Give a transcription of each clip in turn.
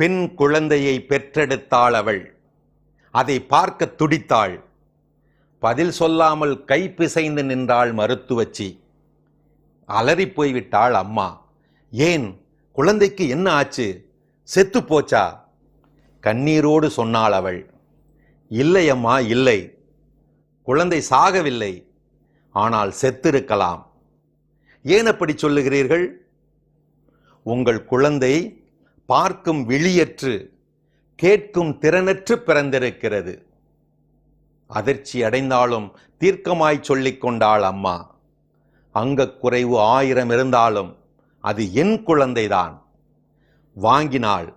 பெண் குழந்தையை பெற்றெடுத்தாள் அவள். அதை பார்க்க துடித்தாள். பதில் சொல்லாமல் கை பிசைந்து நின்றாள் மருத்துவச்சி. அலறிப் போய்விட்டாள் அம்மா. ஏன் குழந்தைக்கு என்ன ஆச்சு? செத்து போச்சா? கண்ணீரோடு சொன்னாள் அவள். இல்லை அம்மா இல்லை. குழந்தை சாகவில்லை. ஆனால் செத்திருக்கலாம். ஏன் அப்படி சொல்லுகிறீர்கள்? உங்கள் குழந்தை பார்க்கும் விழியற்று கேட்கும் திறனற்று பிறந்திருக்கிறது. அதிர்ச்சி அடைந்தாலும் தீர்க்கமாய் சொல்லிக் கொண்டாள் அம்மா. அங்கக் குறைவு ஆயிரம் இருந்தாலும் அது என் குழந்தைதான். வாங்கினாள்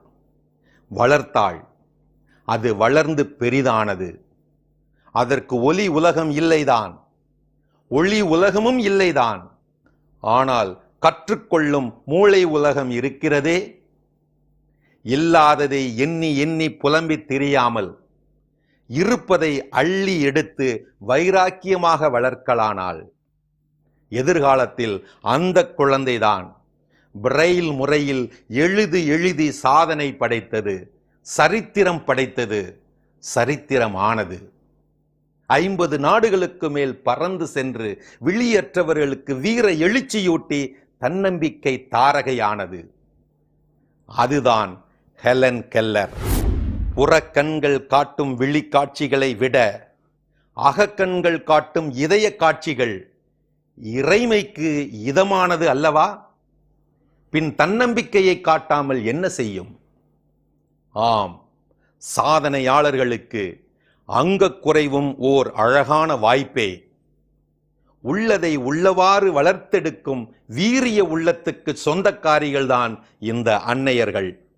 வளர்த்தாள். அது வளர்ந்து பெரிதானது. அதற்கு ஒலி உலகம் இல்லைதான். ஒளி உலகமும் இல்லைதான். ஆனால் கற்றுக்கொள்ளும் மூளை உலகம் இருக்கிறதே. இல்லாததை எண்ணி எண்ணி புலம்பித் திரியாமல் இருப்பதை அள்ளி எடுத்து வைராக்கியமாக வளர்க்கலானால் எதிர்காலத்தில் அந்த குழந்தைதான். பிரெயில் முறையில் எழுது எழுதி சாதனை படைத்தது சரித்திரம் படைத்தது சரித்திரமானது. ஐம்பது நாடுகளுக்கு மேல் பறந்து சென்று விழியற்றவர்களுக்கு வீர எழுச்சியூட்டி தன்னம்பிக்கை தாரகையானது. அதுதான் ஹெலன் கெல்லர். புறக்கண்கள் காட்டும் விழி காட்சிகளை விட அகக்கண்கள் காட்டும் இதய காட்சிகள் இறைமைக்கு இதமானது அல்லவா? பின் தன்னம்பிக்கையை காட்டாமல் என்ன செய்யும்? ஆம் சாதனையாளர்களுக்கு அங்கக் குறைவும் ஓர் அழகான வாய்ப்பே. உள்ளதை உள்ளவாறு வளர்த்தெடுக்கும் வீரிய உள்ளத்துக்கு சொந்தக்காரிகள்தான் இந்த அன்னையர்கள்.